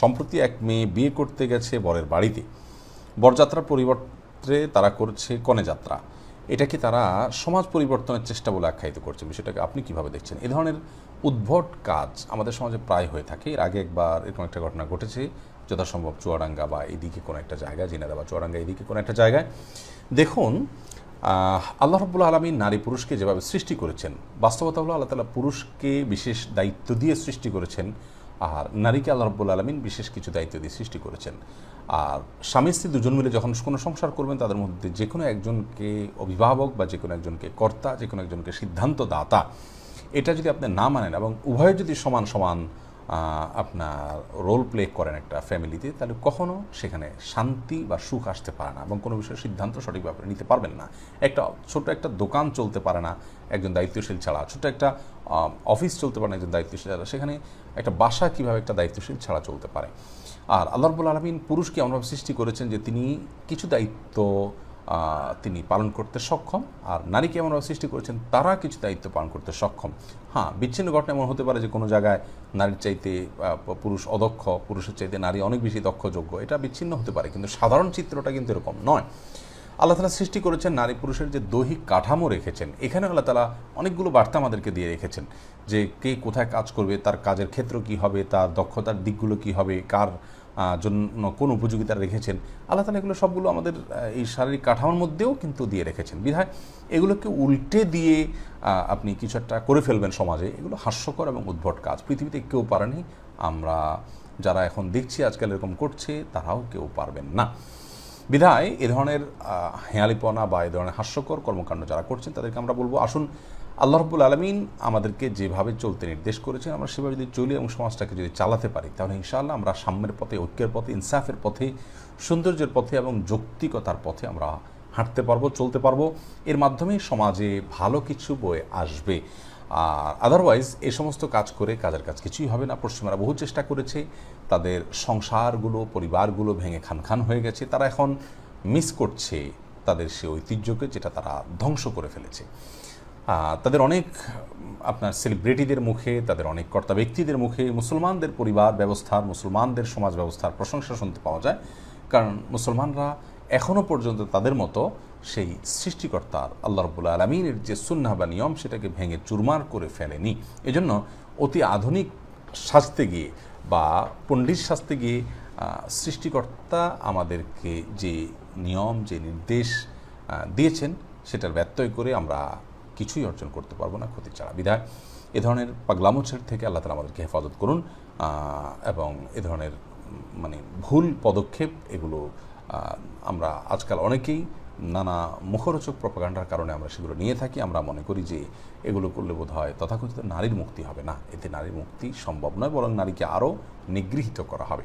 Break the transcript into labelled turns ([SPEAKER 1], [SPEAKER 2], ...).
[SPEAKER 1] সম্প্রতি এক মেয়ে বিয়ে করতে গেছে বরের বাড়িতে। বরযাত্রার পরিবর্তে তারা করছে কনে যাত্রা এটা কি তারা সমাজ পরিবর্তনের চেষ্টা বলে আখ্যায়িত করছে? বিষয়টাকে আপনি কীভাবে দেখছেন? এ ধরনের উদ্ভট কাজ আমাদের সমাজে প্রায় হয়ে থাকে। এর আগে একবার এরকম একটা ঘটনা ঘটেছে, যথাসম্ভব চুয়াডাঙ্গা বা এদিকে কোনো একটা জায়গায়, জিনাদা বা চুয়াডাঙ্গা এদিকে কোনো একটা জায়গায়। দেখুন আল্লাহ রব্বুল্লা আলমী নারী পুরুষকে যেভাবে সৃষ্টি করেছেন, বাস্তবতা হলো আল্লাহ তালা পুরুষকে বিশেষ দায়িত্ব দিয়ে সৃষ্টি করেছেন আর নারীকে আল্লাহ রব্বুল আলমিন বিশেষ কিছু দায়িত্ব দিয়ে সৃষ্টি করেছেন। আর স্বামী স্ত্রী দুজন মিলে যখন কোনো সংসার করবেন, তাদের মধ্যে যে কোনো একজনকে অভিভাবক বা যে কোনো একজনকে কর্তা, যে কোনো একজনকে সিদ্ধান্ত দাতা এটা যদি আপনি না মানেন এবং উভয়ে যদি সমান সমান আপনার রোল প্লে করেন একটা ফ্যামিলিতে তাহলে কখনো সেখানে শান্তি বা সুখ আসতে পারে না এবং কোনো বিষয়ে সিদ্ধান্ত সঠিকভাবে নিতে পারবেন না। একটা ছোট একটা দোকান চলতে পারে না একজন দায়িত্বশীল ছাড়া, ছোট একটা অফিস চলতে পারে না একজন দায়িত্বশীল ছাড়া, সেখানে একটা বাসা কীভাবে একটা দায়িত্বশীল ছাড়া চলতে পারে। আর আল্লাহ রবুল আলমিন পুরুষকে এমনভাবে সৃষ্টি করেছেন যে তিনি কিছু দায়িত্ব তিনি পালন করতে সক্ষম, আর নারীকে এমনভাবে সৃষ্টি করেছেন, তারা কিছু দায়িত্ব পালন করতে সক্ষম। হ্যাঁ বিচ্ছিন্ন ঘটনা এমন হতে পারে যে কোনো জায়গায় নারীর চাইতে পুরুষ অদক্ষ, পুরুষের চাইতে নারী অনেক বেশি দক্ষযোগ্য, এটা বিচ্ছিন্ন হতে পারে, কিন্তু সাধারণ চিত্রটা কিন্তু এরকম নয়। আল্লাহ তালা সৃষ্টি করেছেন নারী পুরুষের যে দৈহিক কাঠামো রেখেছেন এখানে আল্লাহ তালা অনেকগুলো বার্তা আমাদেরকে দিয়ে রেখেছেন, যে কে কোথায় কাজ করবে, তার কাজের ক্ষেত্র কি হবে, তার দক্ষতার দিকগুলো কি হবে, কার জন্য কোন উপযোগিতা রেখেছেন? আল্লাহ তালা এগুলো সবগুলো আমাদের এই শারীরিক কাঠামোর মধ্যেও কিন্তু দিয়ে রেখেছেন। বিধায় এগুলোকে উল্টে দিয়ে আপনি কিছু একটা করে ফেলবেন সমাজে। এগুলো হাস্যকর এবং উদ্ভট কাজ। পৃথিবীতে কেউ পারেনি। আমরা যারা এখন দেখছি আজকাল এরকম করছে, তারাও কেউ পারবেন না। বিধায় এ ধরনের হেয়ালিপনা বা এ ধরনের হাস্যকর কর্মকাণ্ড যারা করছেন তাদেরকে আমরা বলব, আসুন আল্লাহ রব্বুল আলমিন আমাদেরকে যেভাবে চলতে নির্দেশ করেছেন, আমরা সেভাবে যদি চলি এবং সমাজটাকে যদি চালাতে পারি, তাহলে ইনশাআল্লাহ আমরা সাম্যের পথে, ঐক্যের পথে, ইনসাফের পথে, সৌন্দর্যের পথে এবং যৌক্তিকতার পথে আমরা হাঁটতে পারব, চলতে পারব। এর মাধ্যমে সমাজে ভালো কিছু বয়ে আসবে। আর আদারওয়াইজ এই সমস্ত কাজ করে কাজের কাজ কিছুই হবে না। পশ্চিমারা বহু চেষ্টা করেছে, তাদের সংসারগুলো, পরিবারগুলো ভেঙে খান খান হয়ে গেছে। তারা এখন মিস করছে তাদের সে ঐতিহ্যকে যেটা তারা ধ্বংস করে ফেলেছে। তাদের অনেক, আপনার সেলিব্রিটিদের মুখে, তাদের অনেক কর্তা ব্যক্তিদের মুখে, মুসলমানদের পরিবার ব্যবস্থার মুসলমানদের সমাজ ব্যবস্থার প্রশংসা শুনতে পাওয়া যায়। কারণ মুসলমানরা এখনও পর্যন্ত তাদের মতো সেই সৃষ্টিকর্তার আল্লাহ রবুল্লা আলমিনের যে সুন্না বা নিয়ম সেটাকে ভেঙে চুরমার করে ফেলেনি। এজন্য অতি আধুনিক সাজতে গিয়ে বা পণ্ডিত সাজতে গিয়ে সৃষ্টিকর্তা আমাদেরকে যে নিয়ম, যে নির্দেশ দিয়েছেন সেটার ব্যত্যয় করে আমরা কিছুই অর্জন করতে পারব না ক্ষতি ছাড়া বিধায়। এ ধরনের পাগলামোছের থেকে আল্লাহ তালা আমাদেরকে হেফাজত করুন এবং এ ধরনের মানে ভুল পদক্ষেপ এগুলো আমরা আজকাল অনেকেই নানা মুখরোচক প্রপাগান্ডার কারণে আমরা সেগুলো নিয়ে থাকি। আমরা মনে করি যে এগুলো করলে বোধ হয় তথাকথিত নারীর মুক্তি হবে না। এতে নারীর মুক্তি সম্ভব নয়, বরং নারীকে আরও নিগৃহীত করা হবে।